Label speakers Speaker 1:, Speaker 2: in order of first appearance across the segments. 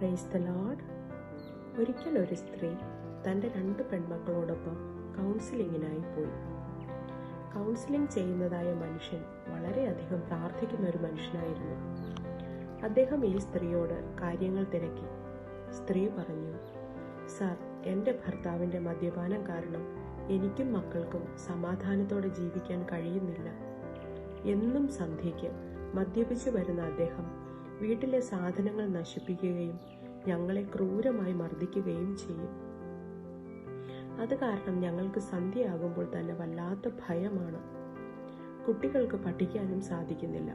Speaker 1: Praise the load ഒരിക്കൽ ഒരു സ്ത്രീ തന്റെ രണ്ട് പെൺമക്കളോടൊപ്പം കൗൺസിലിങ്ങിനായി പോയി. കൗൺസിലിംഗ് ചെയ്യുന്നതായ മനുഷ്യൻ വളരെയധികം പ്രാർത്ഥിക്കുന്ന ഒരു മനുഷ്യനായിരുന്നു. അദ്ദേഹം ഈ സ്ത്രീയോട് കാര്യങ്ങൾ തിരക്കി. സ്ത്രീ പറഞ്ഞു സാർ എന്റെ ഭർത്താവിന്റെ മദ്യപാനം കാരണം എനിക്കും മക്കൾക്കും സമാധാനത്തോടെ ജീവിക്കാൻ കഴിയുന്നില്ല. എന്നും സന്ധ്യയ്ക്ക് മദ്യപിച്ചു വരുന്ന അദ്ദേഹം വീട്ടിലെ സാധനങ്ങൾ നശിപ്പിക്കുകയും ഞങ്ങളെ ക്രൂരമായി മർദ്ദിക്കുകയും ചെയ്യും. അത് കാരണം ഞങ്ങൾക്ക് സന്ധ്യയാകുമ്പോൾ തന്നെ വല്ലാത്ത ഭയമാണ്. കുട്ടികൾക്ക് പഠിക്കാനും സാധിക്കുന്നില്ല.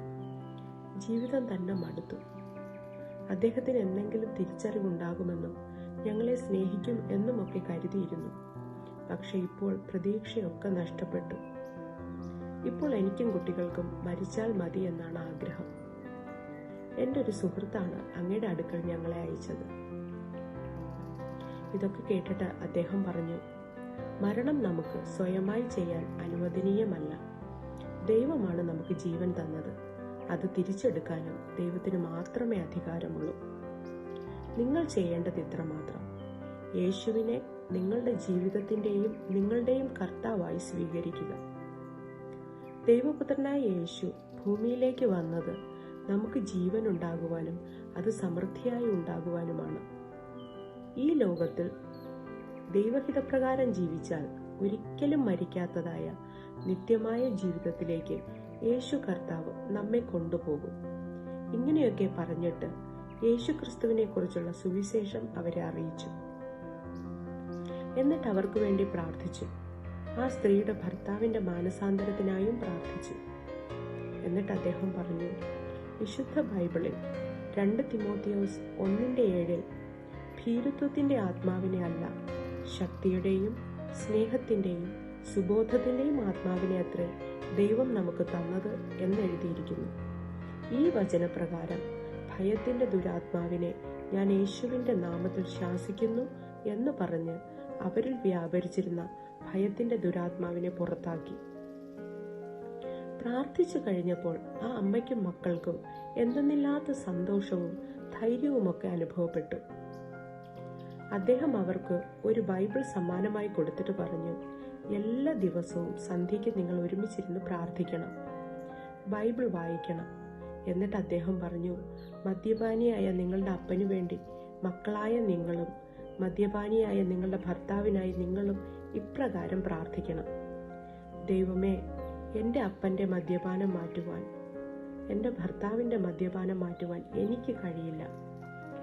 Speaker 1: ജീവിതം തന്നെ മടുത്തു. അദ്ദേഹത്തിന് എന്തെങ്കിലും തിരിച്ചറിവുണ്ടാകുമെന്നും ഞങ്ങളെ സ്നേഹിക്കും എന്നുമൊക്കെ കരുതിയിരുന്നു. പക്ഷെ ഇപ്പോൾ പ്രതീക്ഷയൊക്കെ നഷ്ടപ്പെട്ടു. ഇപ്പോൾ എനിക്കും കുട്ടികൾക്കും മരിച്ചാൽ മതി എന്നാണ് ആഗ്രഹം. എന്റെ ഒരു സുഹൃത്താണ് അങ്ങയുടെ അടുക്കൽ ഞങ്ങളെ അയച്ചത്. ഇതൊക്കെ കേട്ടിട്ട് അദ്ദേഹം പറഞ്ഞു മരണം നമുക്ക് സ്വയമായി ചെയ്യാൻ അനുവദനീയമല്ല. ദൈവമാണ് നമുക്ക് ജീവൻ തന്നത്. അത് തിരിച്ചെടുക്കാനും ദൈവത്തിന് മാത്രമേ അധികാരമുള്ളൂ. നിങ്ങൾ ചെയ്യേണ്ടത് ഇത്ര മാത്രം. യേശുവിനെ നിങ്ങളുടെ ജീവിതത്തിന്റെയും നിങ്ങളുടെയും കർത്താവായി സ്വീകരിക്കുക. ദൈവപുത്രനായ യേശു ഭൂമിയിലേക്ക് വന്നത് നമുക്ക് ജീവൻ ഉണ്ടാകുവാനും അത് സമൃദ്ധിയായി ഉണ്ടാകുവാനുമാണ്. ഈ ലോകത്തിൽ ദൈവഹിതപ്രകാരം ജീവിച്ചാൽ ഒരിക്കലും മരിക്കാത്തതായ നിത്യമായ ജീവിതത്തിലേക്ക് യേശു കർത്താവ് നമ്മെ കൊണ്ടുപോകും. ഇങ്ങനെയൊക്കെ പറഞ്ഞിട്ട് യേശു ക്രിസ്തുവിനെ കുറിച്ചുള്ള സുവിശേഷം അവരെ അറിയിച്ചു. എന്നിട്ട് അവർക്ക് വേണ്ടി പ്രാർത്ഥിച്ചു. ആ സ്ത്രീയുടെ ഭർത്താവിന്റെ മാനസാന്തരത്തിനായും പ്രാർത്ഥിച്ചു. എന്നിട്ട് അദ്ദേഹം പറഞ്ഞു വിശുദ്ധ ബൈബിളിൽ രണ്ട് തിമോത്തിയോസ് ഒന്നിന്റെ ഏഴിൽ ഭീരുത്വത്തിന്റെ ആത്മാവിനെ അല്ല ശക്തിയുടെയും സ്നേഹത്തിന്റെയും സുബോധത്തിന്റെയും ആത്മാവിനെ അത്രേ ദൈവം നമുക്ക് തന്നത് എന്നെഴുതിയിരിക്കുന്നു. ഈ വചനപ്രകാരം ഭയത്തിന്റെ ദുരാത്മാവിനെ ഞാൻ യേശുവിന്റെ നാമത്തിൽ ശാസിക്കുന്നു എന്ന് പറഞ്ഞ് അവരിൽ വ്യാപരിച്ചിരുന്ന ഭയത്തിന്റെ ദുരാത്മാവിനെ പുറത്താക്കി. പ്രാർത്ഥിച്ചു കഴിഞ്ഞപ്പോൾ ആ അമ്മയ്ക്കും മക്കൾക്കും എന്തെന്നില്ലാത്ത സന്തോഷവും ധൈര്യവുമൊക്കെ അനുഭവപ്പെട്ടു. അദ്ദേഹം അവർക്ക് ഒരു ബൈബിൾ സമ്മാനമായി കൊടുത്തിട്ട് പറഞ്ഞു എല്ലാ ദിവസവും സന്ധ്യയ്ക്ക് നിങ്ങൾ ഒരുമിച്ചിരുന്ന് പ്രാർത്ഥിക്കണം ബൈബിൾ വായിക്കണം എന്നിട്ട് അദ്ദേഹം പറഞ്ഞു മദ്യപാനിയായ നിങ്ങളുടെ അപ്പനു വേണ്ടി മക്കളായ നിങ്ങളും മദ്യപാനിയായ നിങ്ങളുടെ ഭർത്താവിനായി നിങ്ങളും ഇപ്രകാരം പ്രാർത്ഥിക്കണം. ദൈവമേ എന്റെ അപ്പന്റെ മദ്യപാനം മാറ്റുവാൻ എന്റെ ഭർത്താവിന്റെ മദ്യപാനം മാറ്റുവാൻ എനിക്ക് കഴിയില്ല.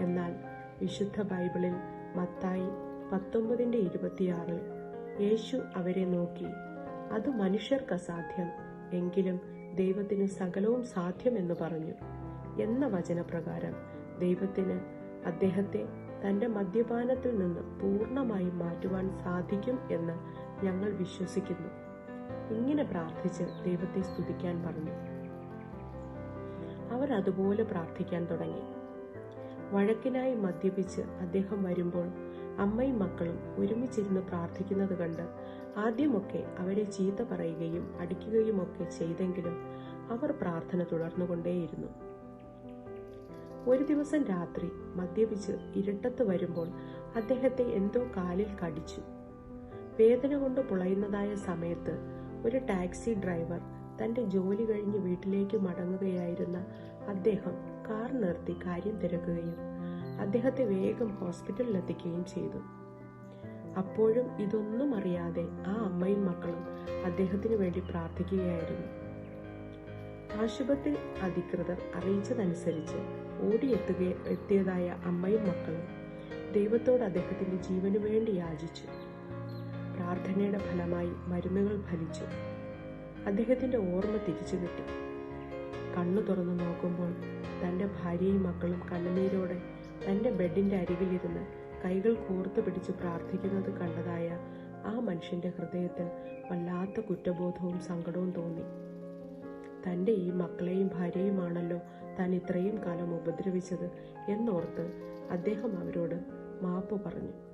Speaker 1: എന്നാൽ വിശുദ്ധ ബൈബിളിൽ മത്തായി പത്തൊമ്പതിന്റെ ഇരുപത്തിയാറിൽ യേശു അവരെ നോക്കി അത് മനുഷ്യർക്ക് അസാധ്യം എങ്കിലും ദൈവത്തിന് സകലവും സാധ്യമെന്ന് പറഞ്ഞു. എന്ന വചനപ്രകാരം ദൈവത്തിന് അദ്ദേഹത്തെ തന്റെ മദ്യപാനത്തിൽ നിന്ന് പൂർണമായും മാറ്റുവാൻ സാധിക്കും എന്ന് ഞങ്ങൾ വിശ്വസിക്കുന്നു. ഇങ്ങനെ പ്രാർത്ഥിച്ച് ദൈവത്തെ സ്തുതിക്കാൻ പറഞ്ഞു. അവർ അതുപോലെ പ്രാർത്ഥിക്കാൻ തുടങ്ങി. വഴക്കിനായി മദ്യപിച്ച് അദ്ദേഹം വരുമ്പോൾ അമ്മയും മക്കളും ഒരുമിച്ചിരുന്ന് പ്രാർത്ഥിക്കുന്നത് കണ്ട് ആദ്യമൊക്കെ അവരെ ചീത്ത പറയുകയും അടിക്കുകയും ഒക്കെ ചെയ്തെങ്കിലും അവർ പ്രാർത്ഥന തുടർന്നുകൊണ്ടേയിരുന്നു. ഒരു ദിവസം രാത്രി മദ്യപിച്ച് ഇരുട്ടത്ത് വരുമ്പോൾ അദ്ദേഹത്തെ എന്തോ കാലിൽ കടിച്ചു. വേദന കൊണ്ട് പുളയുന്നതായ സമയത്ത് ഒരു ടാക്സി ഡ്രൈവർ തന്റെ ജോലി കഴിഞ്ഞ് വീട്ടിലേക്ക് മടങ്ങുകയായിരുന്ന അദ്ദേഹം കാർ നിർത്തി കാര്യം തിരക്കുകയും അദ്ദേഹത്തെ വേഗം ഹോസ്പിറ്റലിൽ എത്തിക്കുകയും ചെയ്തു. അപ്പോഴും ഇതൊന്നും അറിയാതെ ആ അമ്മയും മക്കളും അദ്ദേഹത്തിന് വേണ്ടി പ്രാർത്ഥിക്കുകയായിരുന്നു. ആശുപത്രി അധികൃതർ അറിയിച്ചതനുസരിച്ച് ഓടിയെത്തുക എത്തിയതായ അമ്മയും മക്കളും ദൈവത്തോട് അദ്ദേഹത്തിന്റെ ജീവനു വേണ്ടി യാചിച്ചു. പ്രാർത്ഥനയുടെ ഫലമായി മരുന്നുകൾ ഫലിച്ചു. അദ്ദേഹത്തിന്റെ ഓർമ്മ തിരിച്ചു കിട്ടി. കണ്ണു തുറന്നു നോക്കുമ്പോൾ തന്റെ ഭാര്യയും മക്കളും കണ്ണുനീരോടെ തന്റെ ബെഡിന്റെ അരികിലിരുന്ന് കൈകൾ കോർത്തു പിടിച്ച് പ്രാർത്ഥിക്കുന്നത് കണ്ടതായ ആ മനുഷ്യന്റെ ഹൃദയത്തിൽ വല്ലാത്ത കുറ്റബോധവും സങ്കടവും തോന്നി. തന്റെ ഈ മക്കളെയും ഭാര്യയുമാണല്ലോ താൻ ഇത്രയും കാലം ഉപദ്രവിച്ചത് എന്നോർത്ത് അദ്ദേഹം അവരോട് മാപ്പ് പറഞ്ഞു.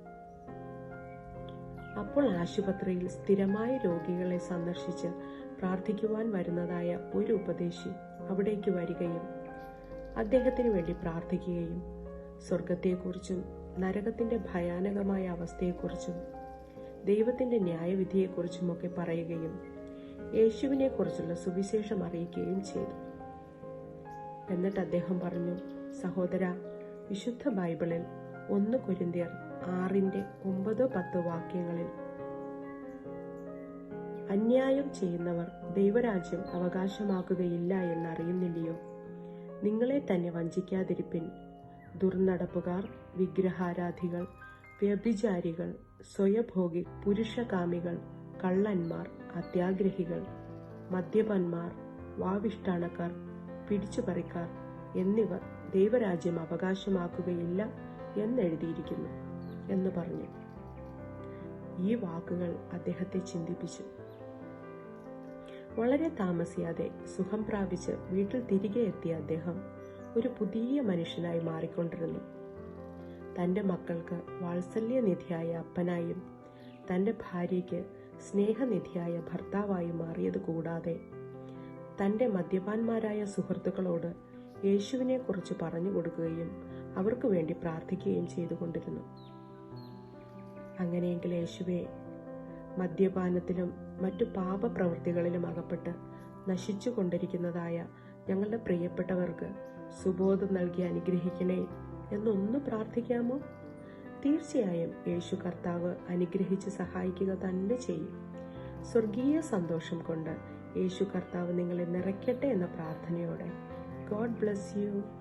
Speaker 1: അപ്പോൾ ആശുപത്രിയിൽ സ്ഥിരമായ രോഗികളെ സന്ദർശിച്ച് പ്രാർത്ഥിക്കുവാൻ വരുന്നതായ ഒരു ഉപദേശി അവിടേക്ക് വരികയും അദ്ദേഹത്തിന് വേണ്ടി പ്രാർത്ഥിക്കുകയും സ്വർഗത്തെക്കുറിച്ചും നരകത്തിന്റെ ഭയാനകമായ അവസ്ഥയെക്കുറിച്ചും ദൈവത്തിന്റെ ന്യായവിധിയെക്കുറിച്ചുമൊക്കെ പറയുകയും യേശുവിനെക്കുറിച്ചുള്ള സുവിശേഷം അറിയിക്കുകയും ചെയ്തു. എന്നിട്ട് അദ്ദേഹം പറഞ്ഞു സഹോദര വിശുദ്ധ ബൈബിളിൽ ഒന്ന് കൊരിന്തിയർ ആറിന്റെ ഒമ്പത് പത്ത് വാക്യങ്ങളിൽ. അന്യായം ചെയ്യുന്നവർ ദൈവരാജ്യം അവകാശമാക്കുകയില്ല എന്നറിയുന്നില്ലയോ? നിങ്ങളെ തന്നെ വഞ്ചിക്കാതിരിപ്പിൻ. ദുർനടപ്പുകാർ വിഗ്രഹാരാധികൾ വ്യഭിചാരികൾ സ്വയഭോഗി പുരുഷകാമികൾ കള്ളന്മാർ അത്യാഗ്രഹികൾ മദ്യപന്മാർ വാവിഷ്ടാണക്കാർ പിടിച്ചുപറിക്കാർ എന്നിവർ ദൈവരാജ്യം അവകാശമാക്കുകയില്ല എന്നെഴുതിയിരിക്കുന്നു എന്ന് പറഞ്ഞു. ഈ വാക്കുകൾ അദ്ദേഹത്തെ ചിന്തിപ്പിച്ചു. വളരെ താമസിയാതെ സുഖം പ്രാപിച്ച് വീട്ടിൽ തിരികെ എത്തിയ അദ്ദേഹം ഒരു പുതിയ മനുഷ്യനായി മാറിക്കൊണ്ടിരുന്നു. തന്റെ മക്കൾക്ക് വാത്സല്യനിധിയായ അപ്പനായും തന്റെ ഭാര്യയ്ക്ക് സ്നേഹനിധിയായ ഭർത്താവായും മാറിയത് കൂടാതെ തന്റെ മദ്യപാന്മാരായ സുഹൃത്തുക്കളോട് യേശുവിനെക്കുറിച്ച് പറഞ്ഞു കൊടുക്കുകയും അവർക്ക് വേണ്ടി പ്രാർത്ഥിക്കുകയും ചെയ്തുകൊണ്ടിരുന്നു. അങ്ങനെയെങ്കിൽ യേശുവെ മദ്യപാനത്തിലും മറ്റു പാപപ്രവൃത്തികളിലും അകപ്പെട്ട് നശിച്ചു കൊണ്ടിരിക്കുന്നതായ ഞങ്ങളുടെ പ്രിയപ്പെട്ടവർക്ക് സുബോധം നൽകി അനുഗ്രഹിക്കണേ എന്നൊന്ന് പ്രാർത്ഥിക്കാമോ? തീർച്ചയായും യേശു കർത്താവ് അനുഗ്രഹിച്ച് സഹായിക്കുക തന്നെ ചെയ്യും. സ്വർഗീയ സന്തോഷം കൊണ്ട് യേശു കർത്താവ് നിങ്ങളെ നിറയ്ക്കട്ടെ എന്ന പ്രാർത്ഥനയോടെ. God bless you.